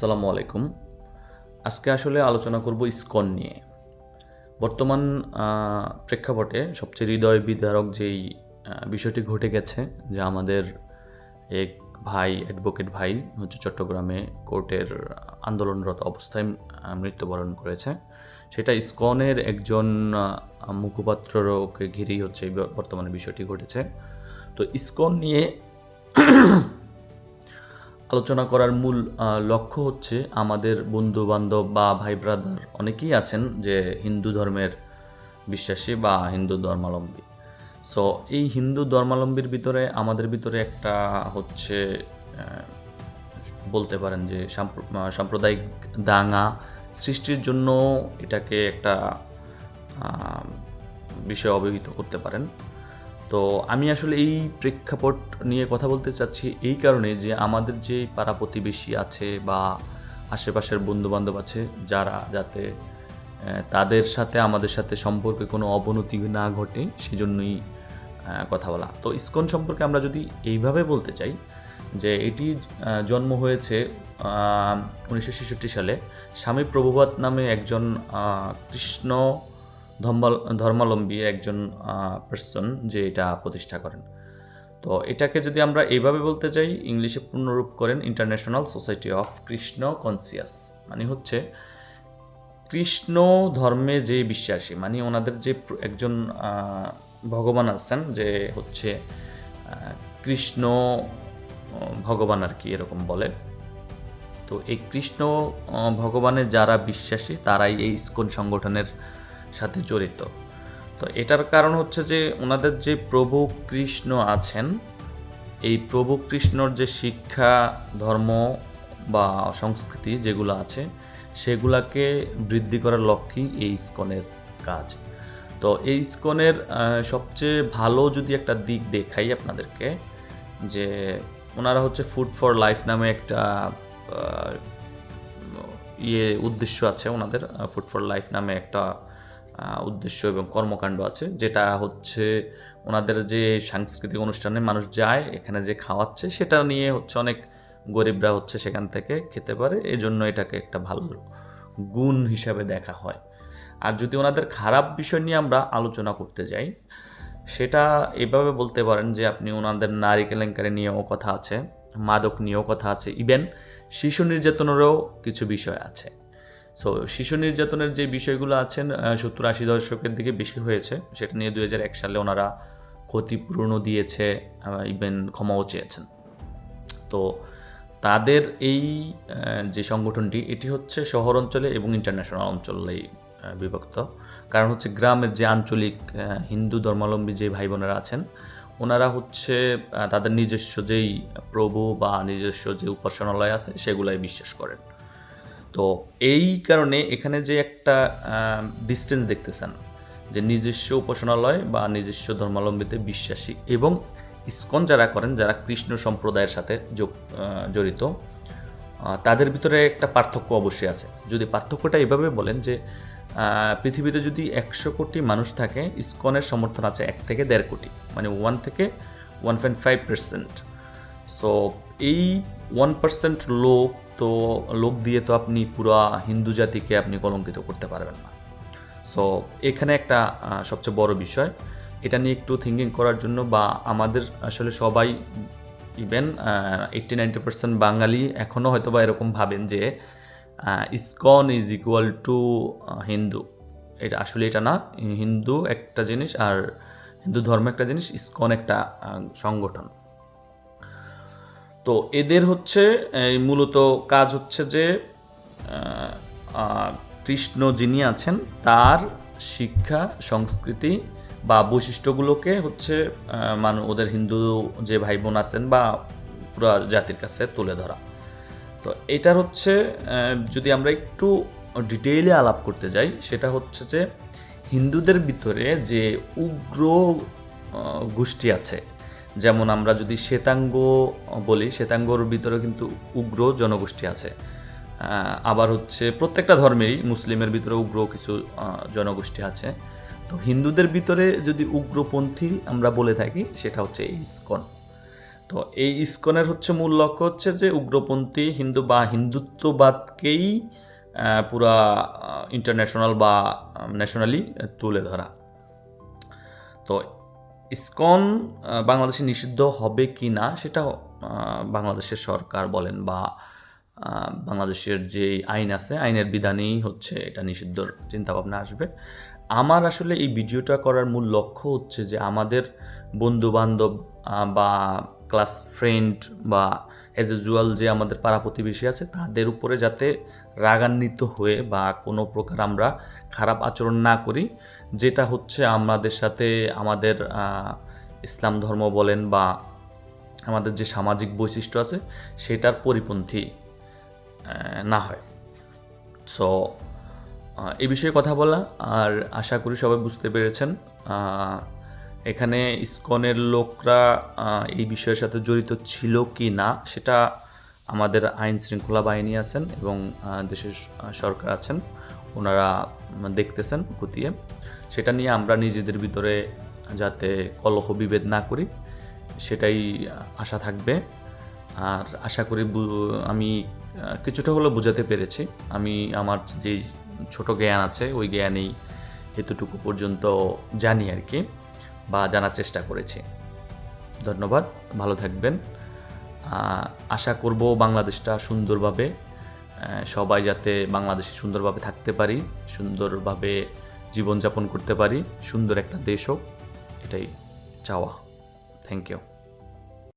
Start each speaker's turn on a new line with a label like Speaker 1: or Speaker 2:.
Speaker 1: আসসালামু আলাইকুম। আজকে আসলে আলোচনা করব ইসকন নিয়ে। বর্তমান প্রেক্ষাপটে সবচেয়ে হৃদয় বিদারক যেই বিষয়টি ঘটে গেছে, যে আমাদের এক ভাই অ্যাডভোকেট ভাই হচ্ছে চট্টগ্রামে কোর্টের আন্দোলনরত অবস্থায় মৃত্যুবরণ করেছে। সেটা ইসকনের একজন মুখপাত্রকে ঘিরেই হচ্ছে বর্তমানে বিষয়টি ঘটেছে। তো ইসকন নিয়ে আলোচনা করার মূল লক্ষ্য হচ্ছে আমাদের বন্ধু বান্ধব বা ভাই ব্রাদার অনেকেই আছেন যে হিন্দু ধর্মের বিশ্বাসী বা হিন্দু ধর্মাবলম্বী। সো এই হিন্দু ধর্মাবলম্বীর ভিতরে, আমাদের ভিতরে একটা হচ্ছে বলতে পারেন যে সাম্প্র- সাম্প্রদায়িক দাঙ্গা সৃষ্টির জন্য এটাকে একটা বিষয়ে অবহিত করতে পারেন। তো আমি আসলে এই প্রেক্ষাপট নিয়ে কথা বলতে চাচ্ছি এই কারণে যে আমাদের যে পাড়া প্রতিবেশী আছে বা আশেপাশের বন্ধু বান্ধব আছে যারা যাতে তাদের সাথে আমাদের সাথে সম্পর্কে কোনো অবনতি না ঘটে, সেজন্যই কথা বলা। তো ইসকন সম্পর্কে আমরা যদি এইভাবে বলতে চাই যে এটি জন্ম হয়েছে উনিশশো ছেষট্টি সালে। স্বামী প্রভুপাত নামে একজন কৃষ্ণ ধর্মাল- ধর্মাবলম্বী একজন পার্সন যে এটা প্রতিষ্ঠা করেন। তো এটাকে যদি আমরা এইভাবে বলতে চাই ইংলিশে পূর্ণরূপ করেন international society of Krishna conscious মানে হচ্ছে কৃষ্ণ ধর্মে যে বিশ্বাসী মানে ওনাদের যে একজন ভগবান আছেন যে হচ্ছে কৃষ্ণ ভগবান আর কি এরকম বলে। তো এই কৃষ্ণ আহ, ভগবানের যারা বিশ্বাসী তারাই এই ইস্কন সংগঠনের সাথে জড়িত। তো এটার কারণ হচ্ছে যে ওনাদের যে প্রভু কৃষ্ণ আছেন, এই প্রভু কৃষ্ণর যে শিক্ষা, ধর্ম বা সংস্কৃতি যেগুলো আছে, সেগুলাকে বৃদ্ধি করার লক্ষ্যেই এই ইস্কনের কাজ। তো এই ইস্কনের সবচেয়ে ভালো যদি একটা দিক দেখাই আপনাদেরকে, যে ওনারা হচ্ছে ফুড ফর লাইফ নামে একটা ইয়ে উদ্দেশ্য আছে ওনাদের, ফুড ফর লাইফ নামে একটা উদ্দেশ্য এবং কর্মকাণ্ড আছে, যেটা হচ্ছে ওনাদের যে সাংস্কৃতিক অনুষ্ঠানে মানুষ যায়, এখানে যে খাওয়াচ্ছে, সেটা নিয়ে হচ্ছে অনেক গরিবরা হচ্ছে সেখান থেকে খেতে পারে এই জন্য এটাকে একটা ভালো গুণ হিসাবে দেখা হয়। আর যদি ওনাদের খারাপ বিষয় নিয়ে আমরা আলোচনা করতে যাই, সেটা এভাবে বলতে পারেন যে আপনি ওনাদের নারী কেলেঙ্কারি নিয়েও কথা আছে, মাদক নিয়েও কথা আছে, ইভেন শিশু নির্যাতনেরও কিছু বিষয় আছে। সো শিশু নির্যাতনের যে বিষয়গুলো আছেন সত্তর আশি দশকের দিকে বেশি হয়েছে, সেটা নিয়ে দুই সালে ওনারা ক্ষতিপূরণও দিয়েছে ইভেন ক্ষমাও চেয়েছেন। তো তাদের এই যে সংগঠনটি, এটি হচ্ছে শহর অঞ্চলে এবং ইন্টারন্যাশনাল অঞ্চলেই বিভক্ত। কারণ হচ্ছে গ্রামের যে আঞ্চলিক হিন্দু ধর্মাবলম্বী যে ভাই বোনেরা আছেন, ওনারা হচ্ছে তাদের নিজস্ব যেই প্রভু বা নিজস্ব যে উপাসনালয় আছে, সেগুলাই বিশ্বাস করেন। তো এই কারণে এখানে যে একটা ডিস্টেন্স দেখতেছেন, যে নিজস্ব উপাসনালয় বা নিজস্ব ধর্মাবলম্বীতে বিশ্বাসী এবং ইস্কন যারা করেন, যারা কৃষ্ণ সম্প্রদায়ের সাথে জড়িত তাদের ভিতরে একটা পার্থক্য অবশ্যই আছে। যদি পার্থক্যটা এভাবে বলেন যে পৃথিবীতে যদি একশো কোটি মানুষ থাকে, ইস্কনের সমর্থন আছে এক থেকে দেড় কোটি মানে ওয়ান থেকে one point five percent so এই ওয়ান পার্সেন্ট লোক তো লোক দিয়ে তো আপনি পুরো হিন্দু জাতিকে আপনি কলঙ্কিত করতে পারবেন না। সো এখানে একটা সবচেয়ে বড় বিষয়। এটা নিয়ে একটু থিঙ্কিং করার জন্য বা আমাদের আসলে সবাই even eighty ninety percent Bengali এখনও হয়তো বা এরকম ভাবেন যে ISKCON is equal to Hindu. এটা আসলে এটা না, হিন্দু একটা জিনিস আর হিন্দু ধর্ম একটা জিনিস, ইসকন একটা সংগঠন। তো এদের হচ্ছে মূলত কাজ হচ্ছে যে কৃষ্ণ যিনি আছেন, তার শিক্ষা, সংস্কৃতি বা বৈশিষ্ট্যগুলোকে হচ্ছে মানু, ওদের হিন্দু যে ভাই বোন আছেন বা পুরো জাতির কাছে তুলে ধরা। তো এটার হচ্ছে যদি আমরা একটু ডিটেইলে আলাপ করতে যাই, সেটা হচ্ছে যে, হিন্দুদের ভিতরে যে উগ্র গোষ্ঠী আছে যেমন আমরা যদি শ্বেতাঙ্গ বলি, শ্বেতাঙ্গর ভিতরে কিন্তু উগ্র জনগোষ্ঠী আছে। আবার হচ্ছে প্রত্যেকটা ধর্মেরই মুসলিমের ভিতরে উগ্র কিছু জনগোষ্ঠী আছে। তো হিন্দুদের ভিতরে যদি উগ্রপন্থী আমরা বলে থাকি, সেটা হচ্ছে এই ইসকন। তো এই ইস্কনের হচ্ছে মূল লক্ষ্য হচ্ছে যে উগ্রপন্থী হিন্দু বা হিন্দুত্ববাদকেই পুরা ইন্টারন্যাশনাল বা ন্যাশনালি তুলে ধরা। তো ইসকন বাংলাদেশে নিষিদ্ধ হবে কি না সেটা বাংলাদেশের সরকার বলেন বা বাংলাদেশের যে আইন আছে, আইনের বিধানেই হচ্ছে এটা নিষিদ্ধর চিন্তাভাবনা আসবে। আমার আসলে এই ভিডিওটা করার মূল লক্ষ্য হচ্ছে যে আমাদের বন্ধু বান্ধব বা ক্লাস ফ্রেন্ড বা অ্যাজ ইউজুয়াল যে আমাদের পাড়া প্রতিবেশী আছে, তাদের উপরে যাতে রাগান্বিত হয়ে বা কোনো প্রকার আমরা খারাপ আচরণ না করি, যেটা হচ্ছে আমাদের সাথে আমাদের ইসলাম ধর্ম বলেন বা আমাদের যে সামাজিক বৈশিষ্ট্য আছে, সেটার পরিপন্থী না হয়। সো এ বিষয়ে কথা বলা, আর আশা করি সবাই বুঝতে পেরেছেন এখানে ইসকনের লোকরা এই বিষয়ের সাথে জড়িত ছিল কি না, সেটা আমাদের আইন শৃঙ্খলা বাহিনী আছেন এবং দেশের সরকার আছেন। ওনারা দেখতেছেন খতিয়ে। সেটা নিয়ে আমরা নিজেদের ভিতরে যাতে কলহ বিভেদ না করি, সেটাই আশা থাকবে। আর আশা করি আমি কিছুটা হলেও বোঝাতে পেরেছি। আমি আমার যে ছোট জ্ঞান আছে, ওই জ্ঞানেই এতটুকু পর্যন্ত জানি আর কি। বা জানার চেষ্টা করেছি। ধন্যবাদ, ভালো থাকবেন। আশা করব বাংলাদেশটা সুন্দরভাবে সবাই যাতে বাংলাদেশে সুন্দরভাবে থাকতে পারি, সুন্দরভাবে জীবনযাপন করতে পারি, সুন্দর একটা দেশ হোক, এটাই চাওয়া। Thank you